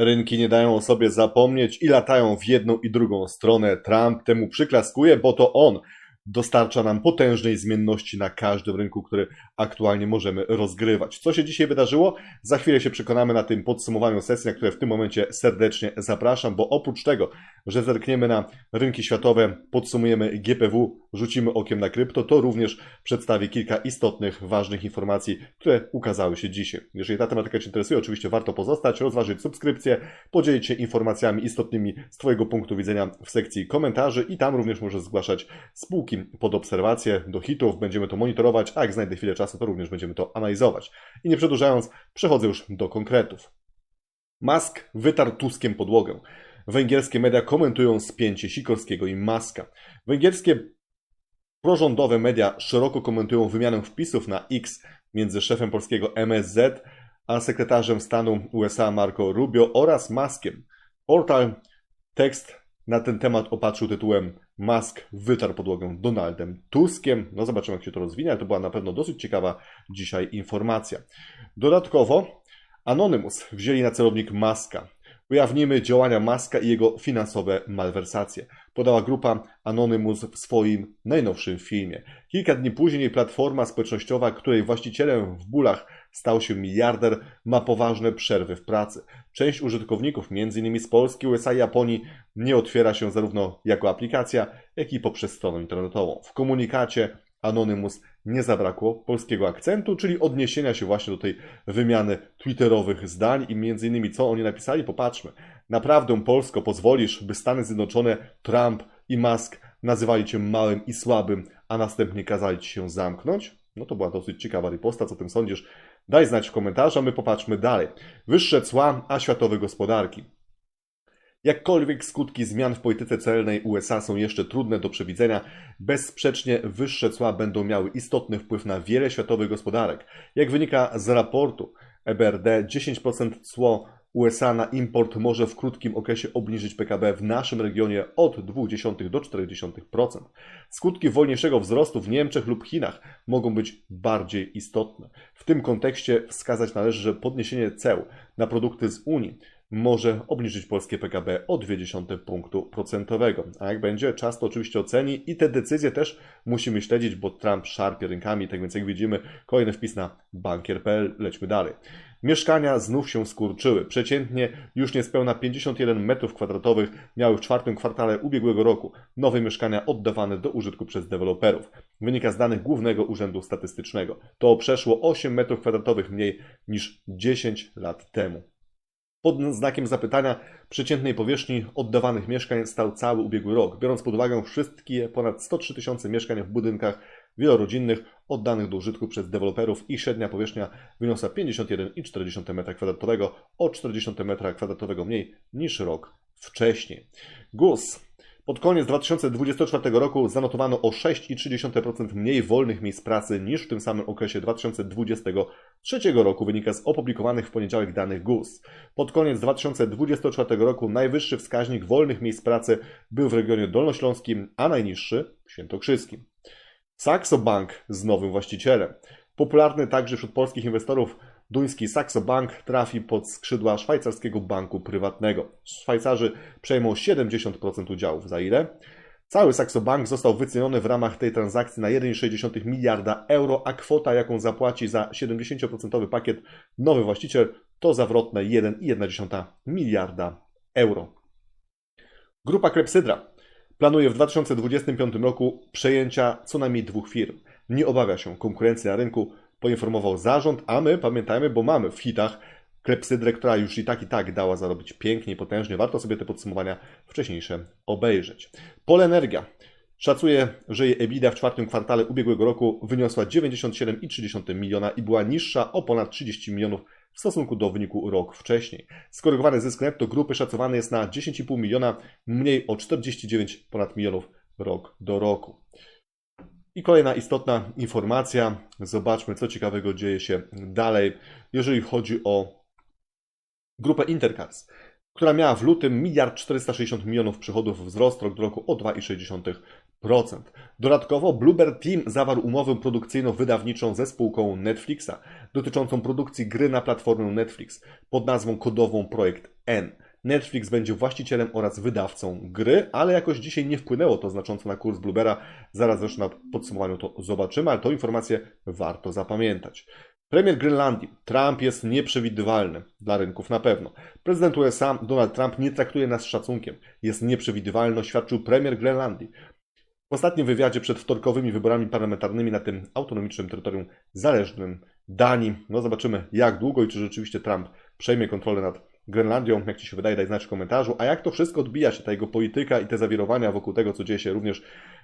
Rynki nie dają o sobie zapomnieć i latają w jedną i drugą stronę. Trump temu przyklaskuje, bo to on dostarcza nam potężnej zmienności na każdym rynku, który aktualnie możemy rozgrywać. Co się dzisiaj wydarzyło? Za chwilę się przekonamy na tym podsumowaniu sesji, na które w tym momencie serdecznie zapraszam, bo oprócz tego, że zerkniemy na rynki światowe, podsumujemy GPW, rzucimy okiem na krypto, to również przedstawię kilka istotnych, ważnych informacji, które ukazały się dzisiaj. Jeżeli ta tematyka Cię interesuje, oczywiście warto pozostać, rozważyć subskrypcję, podzielić się informacjami istotnymi z Twojego punktu widzenia w sekcji komentarzy i tam również możesz zgłaszać spółki pod obserwację do hitów, będziemy to monitorować, a jak znajdę chwilę czasu, to również będziemy to analizować. I nie przedłużając, przechodzę już do konkretów. Musk wytarł Tuskiem podłogę. Węgierskie media komentują spięcie Sikorskiego i Maska. Węgierskie prorządowe media szeroko komentują wymianę wpisów na X między szefem polskiego MSZ a sekretarzem stanu USA Marco Rubio oraz Maskiem. Portal tekst na ten temat opatrzył tytułem Musk wytarł podłogę Donaldem Tuskiem. No zobaczymy, jak się to rozwinie, ale to była na pewno dosyć ciekawa dzisiaj informacja. Dodatkowo Anonymous wzięli na celownik Maska. Ujawnimy działania Maska i jego finansowe malwersacje, podała grupa Anonymous w swoim najnowszym filmie. Kilka dni później platforma społecznościowa, której właścicielem w bólach stał się miliarder, ma poważne przerwy w pracy. Część użytkowników, m.in. z Polski, USA i Japonii, nie otwiera się zarówno jako aplikacja, jak i poprzez stronę internetową. W komunikacie Anonymous nie zabrakło polskiego akcentu, czyli odniesienia się właśnie do tej wymiany twitterowych zdań i między innymi co oni napisali, popatrzmy. Naprawdę Polsko pozwolisz, by Stany Zjednoczone, Trump i Musk nazywali cię małym i słabym, a następnie kazali ci się zamknąć? No to była dosyć ciekawa riposta, co tym sądzisz? Daj znać w komentarzu, a my popatrzmy dalej. Wyższe cła, a światowe gospodarki. Jakkolwiek skutki zmian w polityce celnej USA są jeszcze trudne do przewidzenia, bezsprzecznie wyższe cła będą miały istotny wpływ na wiele światowych gospodarek. Jak wynika z raportu EBRD, 10% cło USA na import może w krótkim okresie obniżyć PKB w naszym regionie od 0,2 do 0,4%. Skutki wolniejszego wzrostu w Niemczech lub Chinach mogą być bardziej istotne. W tym kontekście wskazać należy, że podniesienie ceł na produkty z Unii może obniżyć polskie PKB o 0,2 punktu procentowego. A jak będzie, czas to oczywiście oceni i te decyzje też musimy śledzić, bo Trump szarpie rękami, tak więc jak widzimy, kolejny wpis na bankier.pl, lećmy dalej. Mieszkania znów się skurczyły. Przeciętnie już niespełna 51 m2 miały w czwartym kwartale ubiegłego roku nowe mieszkania oddawane do użytku przez deweloperów. Wynika z danych Głównego Urzędu Statystycznego. To przeszło 8 m2 mniej niż 10 lat temu. Pod znakiem zapytania przeciętnej powierzchni oddawanych mieszkań stał cały ubiegły rok, biorąc pod uwagę wszystkie ponad 103 tysiące mieszkań w budynkach wielorodzinnych oddanych do użytku przez deweloperów. Ich średnia powierzchnia wyniosła 51,4 m2, o 40 m2 mniej niż rok wcześniej. GUS pod koniec 2024 roku zanotowano o 6,3% mniej wolnych miejsc pracy niż w tym samym okresie 2023 roku, wynika z opublikowanych w poniedziałek danych GUS. Pod koniec 2024 roku najwyższy wskaźnik wolnych miejsc pracy był w regionie dolnośląskim, a najniższy w świętokrzyskim. Saxo Bank z nowym właścicielem. Popularny także wśród polskich inwestorów duński Saxo Bank trafi pod skrzydła szwajcarskiego banku prywatnego. Szwajcarzy przejmą 70% udziałów. Za ile? Cały Saxo Bank został wyceniony w ramach tej transakcji na 1,6 miliarda euro, a kwota, jaką zapłaci za 70% pakiet nowy właściciel, to zawrotne 1,1 miliarda euro. Grupa Klepsydra planuje w 2025 roku przejęcia co najmniej dwóch firm. Nie obawia się konkurencji na rynku, poinformował zarząd, a my pamiętajmy, bo mamy w hitach klepsydrę, która już i tak i tak dała zarobić pięknie i potężnie. Warto sobie te podsumowania wcześniejsze obejrzeć. Polenergia. Szacuje, że jej EBITDA w czwartym kwartale ubiegłego roku wyniosła 97,3 miliona i była niższa o ponad 30 milionów w stosunku do wyniku rok wcześniej. Skorygowany zysk netto grupy szacowany jest na 10,5 miliona, mniej o 49 ponad milionów rok do roku. I kolejna istotna informacja. Zobaczmy, co ciekawego dzieje się dalej, jeżeli chodzi o grupę Intercars, która miała w lutym 1 460 milionów przychodów wzrost rok do roku o 2,6%. Dodatkowo Bluebird Team zawarł umowę produkcyjno-wydawniczą ze spółką Netflixa dotyczącą produkcji gry na platformę Netflix pod nazwą kodową projekt N. Netflix będzie właścicielem oraz wydawcą gry, ale jakoś dzisiaj nie wpłynęło to znacząco na kurs Bluebera. Zaraz zresztą na podsumowaniu to zobaczymy, ale tą informację warto zapamiętać. Premier Grenlandii. Trump jest nieprzewidywalny dla rynków na pewno. Prezydent USA Donald Trump nie traktuje nas z szacunkiem. Jest nieprzewidywalny, oświadczył premier Grenlandii. W ostatnim wywiadzie przed wtorkowymi wyborami parlamentarnymi na tym autonomicznym terytorium zależnym Danii. No zobaczymy jak długo i czy rzeczywiście Trump przejmie kontrolę nad Grenlandią, jak Ci się wydaje, daj znać w komentarzu. A jak to wszystko odbija się, ta jego polityka i te zawirowania wokół tego, co dzieje się również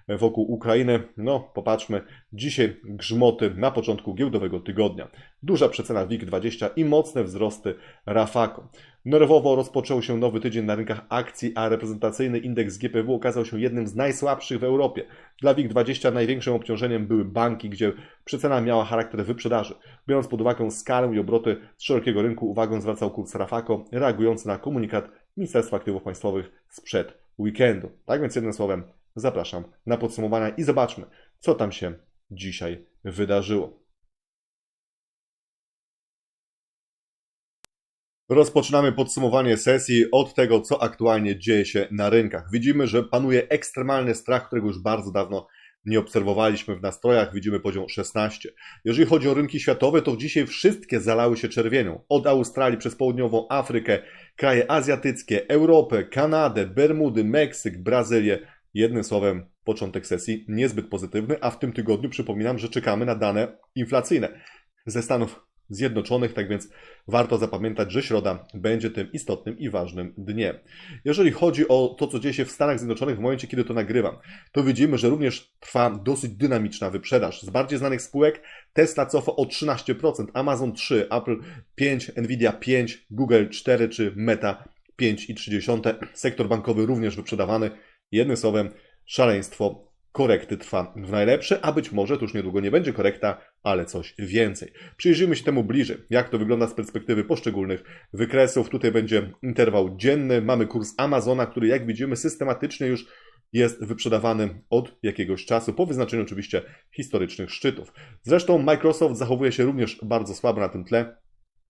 wokół Ukrainy? No, popatrzmy. Dzisiaj grzmoty na początku giełdowego tygodnia. Duża przecena WIG20 i mocne wzrosty Rafako. Nerwowo rozpoczął się nowy tydzień na rynkach akcji, a reprezentacyjny indeks GPW okazał się jednym z najsłabszych w Europie. Dla WIG20 największym obciążeniem były banki, gdzie przecena miała charakter wyprzedaży. Biorąc pod uwagę skalę i obroty szerokiego rynku, uwagę zwracał kurs Rafako, reagujący na komunikat Ministerstwa Aktywów Państwowych sprzed weekendu. Tak więc jednym słowem zapraszam na podsumowania i zobaczmy, co tam się dzisiaj wydarzyło. Rozpoczynamy podsumowanie sesji od tego, co aktualnie dzieje się na rynkach. Widzimy, że panuje ekstremalny strach, którego już bardzo dawno nie obserwowaliśmy w nastrojach. Widzimy poziom 16. Jeżeli chodzi o rynki światowe, to dzisiaj wszystkie zalały się czerwienią. Od Australii przez południową Afrykę, kraje azjatyckie, Europę, Kanadę, Bermudy, Meksyk, Brazylię. Jednym słowem, początek sesji niezbyt pozytywny, a w tym tygodniu przypominam, że czekamy na dane inflacyjne ze Stanów Zjednoczonych, tak więc warto zapamiętać, że środa będzie tym istotnym i ważnym dniem. Jeżeli chodzi o to, co dzieje się w Stanach Zjednoczonych w momencie, kiedy to nagrywam, to widzimy, że również trwa dosyć dynamiczna wyprzedaż. Z bardziej znanych spółek Tesla cofa o 13%, Amazon 3, Apple 5, Nvidia 5, Google 4 czy Meta 5,3. Sektor bankowy również wyprzedawany. Jednym słowem, szaleństwo korekty trwa w najlepsze, a być może to już niedługo nie będzie korekta, ale coś więcej. Przyjrzyjmy się temu bliżej, jak to wygląda z perspektywy poszczególnych wykresów. Tutaj będzie interwał dzienny, mamy kurs Amazona, który jak widzimy systematycznie już jest wyprzedawany od jakiegoś czasu, po wyznaczeniu oczywiście historycznych szczytów. Zresztą Microsoft zachowuje się również bardzo słabo na tym tle.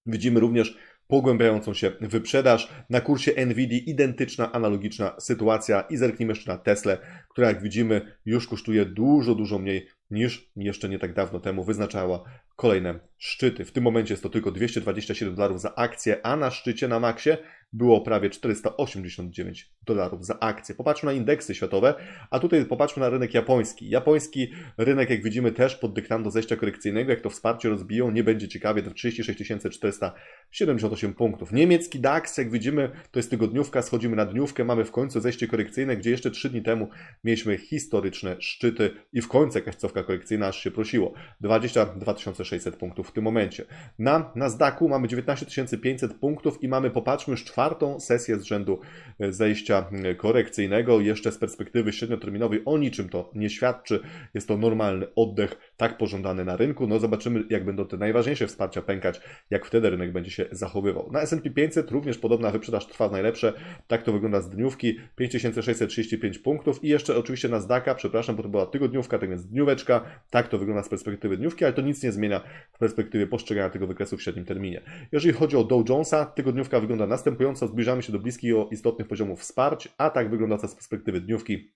Widzimy również pogłębiającą się wyprzedaż. Na kursie Nvidia identyczna, analogiczna sytuacja i zerknijmy jeszcze na Tesla, która jak widzimy już kosztuje dużo, dużo mniej niż jeszcze nie tak dawno temu wyznaczała kolejne szczyty. W tym momencie jest to tylko 227 dolarów za akcję, a na szczycie na maksie było prawie 489 dolarów za akcję. Popatrzmy na indeksy światowe, a tutaj popatrzmy na rynek japoński. Japoński rynek, jak widzimy, też pod dyktando zejścia korekcyjnego, jak to wsparcie rozbiją, nie będzie ciekawie, to 36 478 punktów. Niemiecki DAX, jak widzimy, to jest tygodniówka, schodzimy na dniówkę, mamy w końcu zejście korekcyjne, gdzie jeszcze 3 dni temu mieliśmy historyczne szczyty i w końcu jakaś cofka korekcyjna aż się prosiło. 22 600 punktów w tym momencie. Na Nasdaqu mamy 19 500 punktów i mamy, popatrzmy, już czwartą sesję z rzędu e, zejścia e, korekcyjnego. Jeszcze z perspektywy średnioterminowej o niczym to nie świadczy. Jest to normalny oddech, tak pożądany na rynku. No zobaczymy, jak będą te najważniejsze wsparcia pękać, jak wtedy rynek będzie się zachowywał. Na S&P 500 również podobna wyprzedaż trwa w najlepsze. Tak to wygląda z dniówki. 5635 punktów i jeszcze oczywiście na Nasdaqa, przepraszam, bo to była tygodniówka, tak więc dnióweczka. Tak to wygląda z perspektywy dniówki, ale to nic nie zmienia w perspektywie postrzegania tego wykresu w średnim terminie. Jeżeli chodzi o Dow Jonesa, tygodniówka wygląda następująco następująco zbliżamy się do bliskich istotnych poziomów wsparć, a tak wygląda to z perspektywy dniówki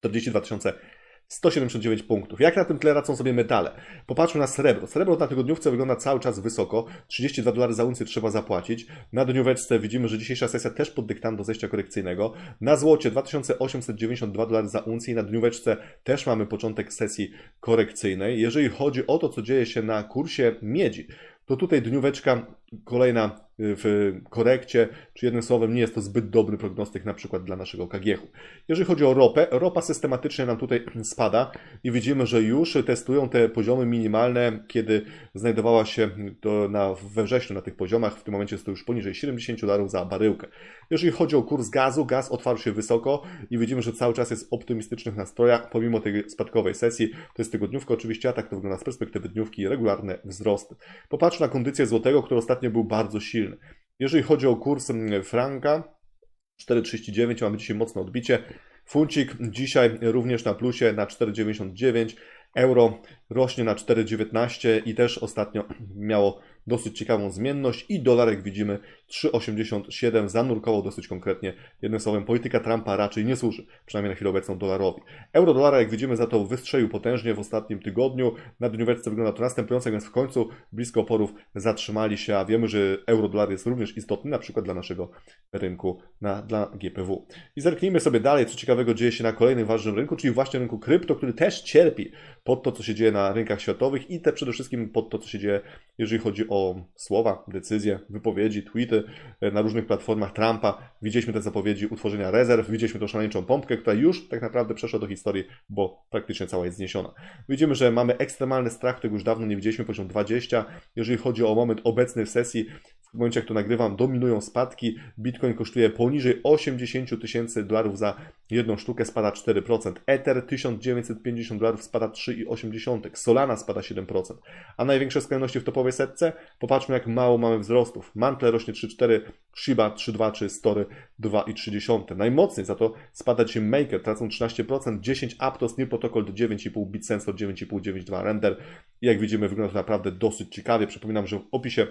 42 179 punktów. Jak na tym tle radzą sobie metale? Popatrzmy na srebro. Srebro na tygodniówce wygląda cały czas wysoko. 32 dolary za uncję trzeba zapłacić. Na dnióweczce widzimy, że dzisiejsza sesja też pod do zejścia korekcyjnego. Na złocie 2892 dolary za uncję i na dnióweczce też mamy początek sesji korekcyjnej. Jeżeli chodzi o to, co dzieje się na kursie miedzi, to tutaj dnióweczka kolejna w korekcie, czy jednym słowem nie jest to zbyt dobry prognostyk na przykład dla naszego KGH-u. Jeżeli chodzi o ropę, ropa systematycznie nam tutaj spada i widzimy, że już testują te poziomy minimalne, kiedy znajdowała się to na, we wrześniu na tych poziomach, w tym momencie jest to już poniżej 70 dolarów za baryłkę. Jeżeli chodzi o kurs gazu, gaz otwarł się wysoko i widzimy, że cały czas jest w optymistycznych nastrojach, pomimo tej spadkowej sesji, to jest tygodniówka oczywiście, a tak to wygląda z perspektywy dniówki, regularne wzrosty. Popatrzmy na kondycję złotego, który ostatnio był bardzo silny. Jeżeli chodzi o kurs mm, franka, 4,39 mamy dzisiaj mocne odbicie. Funcik dzisiaj również na plusie na 4,99. Euro rośnie na 4,19 i też ostatnio miało dosyć ciekawą zmienność i dolar, jak widzimy, 3,87 zanurkował dosyć konkretnie. Jednym słowem, polityka Trumpa raczej nie służy, przynajmniej na chwilę obecną dolarowi. Euro dolara, jak widzimy, za to wystrzelił potężnie w ostatnim tygodniu. Na dniu wersji wygląda to następująco, więc w końcu blisko oporów zatrzymali się, a wiemy, że euro dolar jest również istotny, na przykład dla naszego rynku, na, dla GPW. I zerknijmy sobie dalej, co ciekawego dzieje się na kolejnym ważnym rynku, czyli właśnie rynku krypto, który też cierpi pod to, co się dzieje na rynkach światowych i te przede wszystkim pod to, co się dzieje, jeżeli chodzi o słowa, decyzje, wypowiedzi, tweety e, na różnych platformach Trumpa. Widzieliśmy te zapowiedzi utworzenia rezerw, widzieliśmy tą szaleńczą pompkę, która już tak naprawdę przeszła do historii, bo praktycznie cała jest zniesiona. Widzimy, że mamy ekstremalny strach, którego już dawno nie widzieliśmy, poziom 20. Jeżeli chodzi o moment obecny w sesji, w momencie jak to nagrywam, dominują spadki. Bitcoin kosztuje poniżej 80 tysięcy dolarów za jedną sztukę, spada 4%. Ether 1950 dolarów spada 3,8%. Solana spada 7%. A największe skrajności w topowej setce? Popatrzmy jak mało mamy wzrostów. Mantle rośnie 3,4, Shiba 3,2 czy Story 2,3. Najmocniej za to spada dzisiaj Maker, tracą 13%, 10 Aptos, Near Protocol do 9,5, BitSensor 9,5, 9,2 Render. I jak widzimy wygląda to naprawdę dosyć ciekawie. Przypominam, że w opisie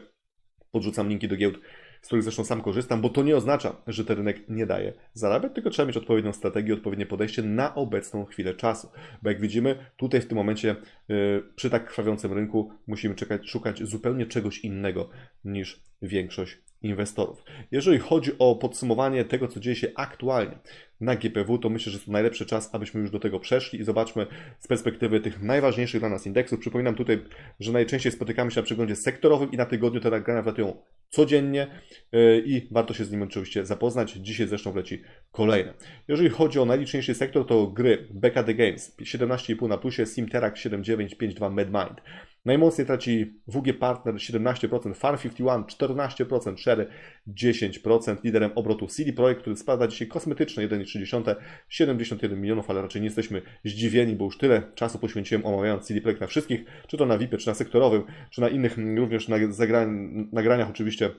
podrzucam linki do giełd z których zresztą sam korzystam, bo to nie oznacza, że ten rynek nie daje zarabiać, tylko trzeba mieć odpowiednią strategię, odpowiednie podejście na obecną chwilę czasu. Bo jak widzimy, tutaj w tym momencie yy, przy tak krwawiącym rynku musimy czekać, szukać zupełnie czegoś innego niż większość inwestorów. Jeżeli chodzi o podsumowanie tego, co dzieje się aktualnie na GPW, to myślę, że to najlepszy czas, abyśmy już do tego przeszli i zobaczmy z perspektywy tych najważniejszych dla nas indeksów. Przypominam tutaj, że najczęściej spotykamy się na przeglądzie sektorowym i na tygodniu te nagrania wlatują codziennie y, i warto się z nim oczywiście zapoznać. Dzisiaj zresztą wleci kolejne. Jeżeli chodzi o najliczniejszy sektor, to gry Becca The Games 17,5 na plusie, Simterak 79,52. MedMind. Najmocniej traci WG Partner 17%, Farm 51 14%, Sherry 10%, liderem obrotu CD Projekt, który spada dzisiaj kosmetycznie 30, 71 milionów, ale raczej nie jesteśmy zdziwieni, bo już tyle czasu poświęciłem omawiając CD Projekt na wszystkich, czy to na VIP, czy na sektorowym, czy na innych mm, również na nagraniach oczywiście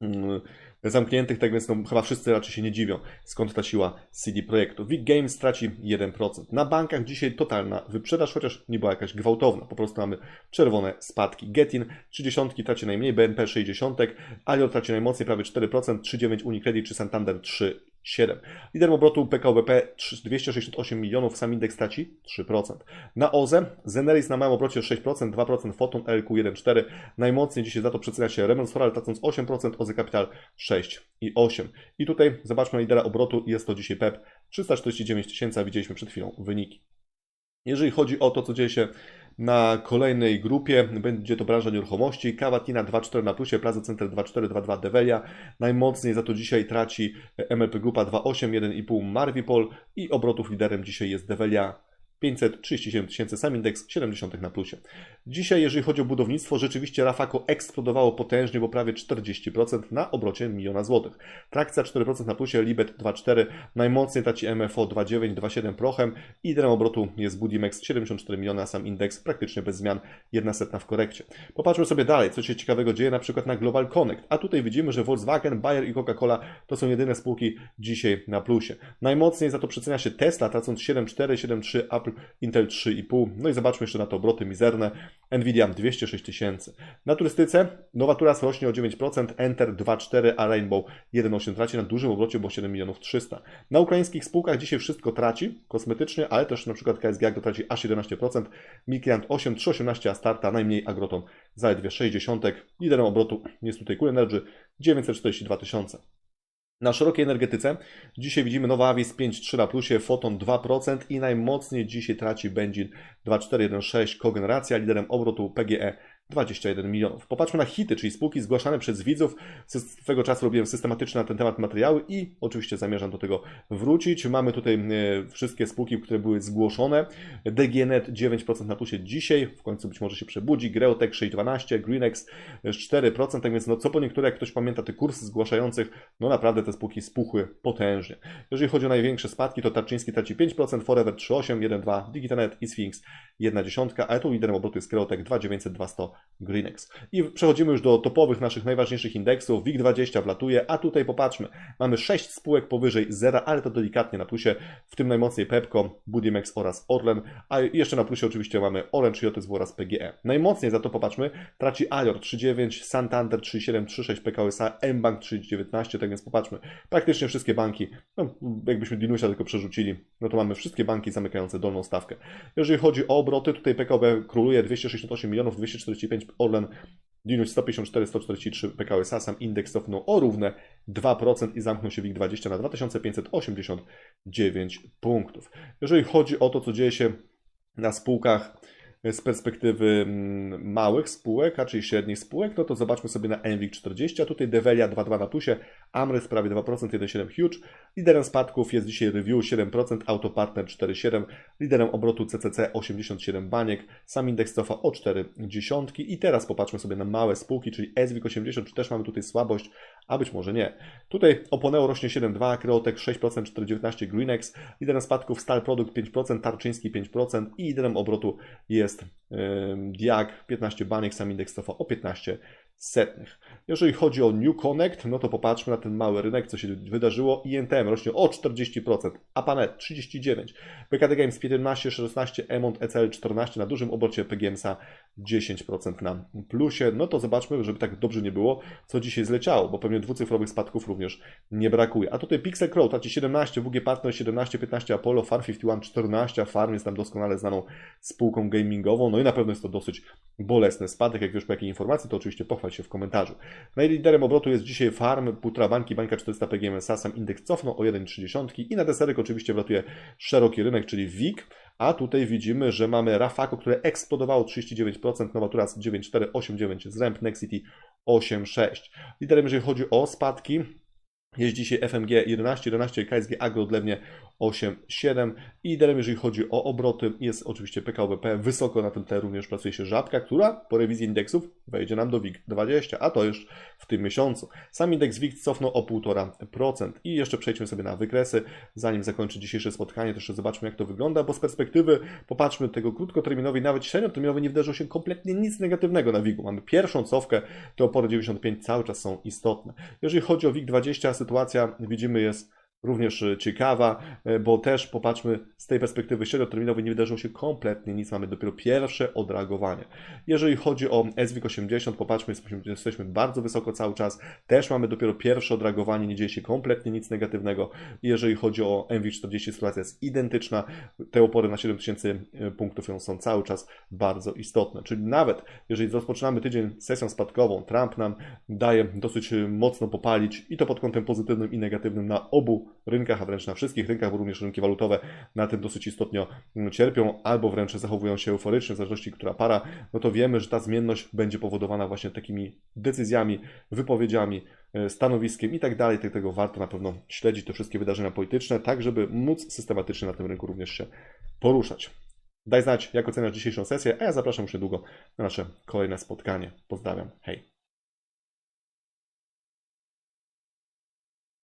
mm, zamkniętych, tak więc no, chyba wszyscy raczej się nie dziwią, skąd ta siła CD Projektu. Big Games traci 1%. Na bankach dzisiaj totalna wyprzedaż, chociaż nie była jakaś gwałtowna, po prostu mamy czerwone spadki. Getin 30 traci najmniej, BNP 60, Alior traci najmocniej prawie 4%, 3,9 Unicredit czy Santander 3,7%. 7. Liderem obrotu PKBP 268 milionów, sam indeks traci 3%. Na OZE Zeneris na małym obrocie 6%, 2% Photon LQ 1,4%. Najmocniej dzisiaj za to przecenia się Remons Foral tracąc 8%, OZE Capital 6 i 8. I tutaj zobaczmy lidera obrotu, jest to dzisiaj PEP 349 tysięcy, a widzieliśmy przed chwilą wyniki. Jeżeli chodzi o to, co dzieje się na kolejnej grupie będzie to branża nieruchomości. Kawatina 2,4 na plusie, Plaza Center 2,4, 2,2 Develia. Najmocniej za to dzisiaj traci MLP Grupa 2,8, 1,5 Marvipol i obrotów liderem dzisiaj jest Develia 537 tysięcy, sam indeks 70 na plusie. Dzisiaj, jeżeli chodzi o budownictwo, rzeczywiście Rafako eksplodowało potężnie, bo prawie 40% na obrocie miliona złotych. Trakcja 4% na plusie, Libet 2,4, najmocniej traci MFO 2,9, 2,7 prochem liderem obrotu jest Budimex 74 miliona, sam indeks praktycznie bez zmian, jedna setna w korekcie. Popatrzmy sobie dalej, co się ciekawego dzieje na przykład na Global Connect, a tutaj widzimy, że Volkswagen, Bayer i Coca-Cola to są jedyne spółki dzisiaj na plusie. Najmocniej za to przecenia się Tesla, tracąc 7,4, 7,3 Apple Intel 3,5. No i zobaczmy jeszcze na to obroty mizerne. Nvidia 206 tysięcy. Na turystyce Novaturas rośnie o 9%, Enter 2,4, a Rainbow 1,8 traci na dużym obrocie, bo 7 milionów 300. Na ukraińskich spółkach dzisiaj wszystko traci kosmetycznie, ale też na przykład KSG Agro traci aż 11%, Mikiant 8, 3,18, a Starta najmniej, a Groton zaledwie 60. Liderem obrotu jest tutaj Cool Energy 942 tysiące. Na szerokiej energetyce. Dzisiaj widzimy Nowa Avis 5,3 na plusie, Foton 2% i najmocniej dzisiaj traci Benzin 2,416 kogeneracja, liderem obrotu PGE 21 milionów. Popatrzmy na hity, czyli spółki zgłaszane przez widzów. Swego czasu robiłem systematyczne na ten temat materiały i oczywiście zamierzam do tego wrócić. Mamy tutaj e, wszystkie spółki, które były zgłoszone. DGNet 9% na plusie dzisiaj, w końcu być może się przebudzi. Greotech 6,12, Greenex 4%, tak więc no co po niektóre, jak ktoś pamięta te kursy zgłaszających, no naprawdę te spółki spuchły potężnie. Jeżeli chodzi o największe spadki, to Tarczyński traci 5%, Forever 3,8, 1,2, Digitanet i Sphinx 1,1, a tu liderem obrotu jest Greotech 2,900, 2,100 Greenex. I przechodzimy już do topowych naszych najważniejszych indeksów. WIG20 wlatuje, a tutaj popatrzmy. Mamy 6 spółek powyżej zera, ale to delikatnie na plusie, w tym najmocniej Pepco, Budimex oraz Orlen, a jeszcze na plusie oczywiście mamy Orange, JSW oraz PGE. Najmocniej za to popatrzmy, traci Alior 3,9, Santander 3,7, 3,6, PKO SA, mBank 3,19, tak więc popatrzmy. Praktycznie wszystkie banki, no, jakbyśmy Dinusia tylko przerzucili, no to mamy wszystkie banki zamykające dolną stawkę. Jeżeli chodzi o obroty, tutaj PKB króluje 268 milionów, 245 Orlen, Dinuś 154, 143 PKO SA, sam indeks cofnął o równe 2% i zamknął się WIG20 na 2589 punktów. Jeżeli chodzi o to, co dzieje się na spółkach z perspektywy mm, małych spółek, a czyli średnich spółek, no to zobaczmy sobie na NWIG 40, a tutaj Develia 2,2 na plusie, Amrys prawie 2%, 1,7 Huge, liderem spadków jest dzisiaj Review 7%, Autopartner 4,7, liderem obrotu CCC 87 baniek, sam indeks cofa o 4 dziesiątki. I teraz popatrzmy sobie na małe spółki, czyli SWIG 80, czy też mamy tutaj słabość, a być może nie. Tutaj Oponeo rośnie 7,2, Kreotek 6%, 4,19 Greenex, liderem spadków Stal Produkt 5%, Tarczyński 5% i liderem obrotu jest jest Diag 15 baniek, sam indeks cofa o 15 setnych. Jeżeli chodzi o New Connect, no to popatrzmy na ten mały rynek, co się wydarzyło. INTM rośnie o 40%, Apanet 39%, PKD Games 15, 16, Emont ECL 14 na dużym obrocie, PGMSA 10% na plusie. No to zobaczmy, żeby tak dobrze nie było, co dzisiaj zleciało, bo pewnie dwucyfrowych spadków również nie brakuje. A tutaj Pixel Crow traci 17, WG Partner 17, 15 Apollo, Farm 51 14, Farm jest tam doskonale znaną spółką gamingową, no i na pewno jest to dosyć bolesny spadek. Jak już po jakiej informacji, to oczywiście pochwal się w komentarzu. Najliderem obrotu jest dzisiaj Farm, półtora bańki, bańka 400 PGM sam indeks cofnął o 1,3 i na deserek oczywiście wlatuje szeroki rynek, czyli WIG, a tutaj widzimy, że mamy Rafako, które eksplodowało 39%, Novaturas 9,489, Zremp, Nexity 8,6. Liderem, jeżeli chodzi o spadki, jest dzisiaj FMG 11, 11, KSG Agro odlewnie 8,7 i liderem, jeżeli chodzi o obroty, jest oczywiście PKBP. Wysoko na tym tle również pracuje się Żabka, która po rewizji indeksów wejdzie nam do WIG20, a to już w tym miesiącu. Sam indeks WIG cofnął o 1,5%. I jeszcze przejdźmy sobie na wykresy. Zanim zakończę dzisiejsze spotkanie, to jeszcze zobaczmy, jak to wygląda, bo z perspektywy popatrzmy tego krótkoterminowej, nawet średnioterminowej nie wydarzyło się kompletnie nic negatywnego na WIG-u. Mamy pierwszą cofkę, te opory 95 cały czas są istotne. Jeżeli chodzi o WIG20, sytuacja widzimy jest również e, ciekawa, e, bo też popatrzmy z tej perspektywy średnioterminowej nie wydarzyło się kompletnie nic, mamy dopiero pierwsze odreagowanie. Jeżeli chodzi o SWIG 80, popatrzmy, jesteśmy bardzo wysoko cały czas, też mamy dopiero pierwsze odreagowanie, nie dzieje się kompletnie nic negatywnego. Jeżeli chodzi o MWIG 40, sytuacja jest identyczna, te opory na 7000 e, punktów są cały czas bardzo istotne, czyli nawet jeżeli rozpoczynamy tydzień sesją spadkową, Trump nam daje dosyć mocno popalić i to pod kątem pozytywnym i negatywnym na obu rynkach, a wręcz na wszystkich rynkach, bo również rynki walutowe na tym dosyć istotnie cierpią, albo wręcz zachowują się euforycznie, w zależności która para, no to wiemy, że ta zmienność będzie powodowana właśnie takimi decyzjami, wypowiedziami, e, stanowiskiem i tak dalej. Dlatego warto na pewno śledzić te wszystkie wydarzenia polityczne, tak żeby móc systematycznie na tym rynku również się poruszać. Daj znać, jak oceniasz dzisiejszą sesję, a ja zapraszam już niedługo na nasze kolejne spotkanie. Pozdrawiam. Hej.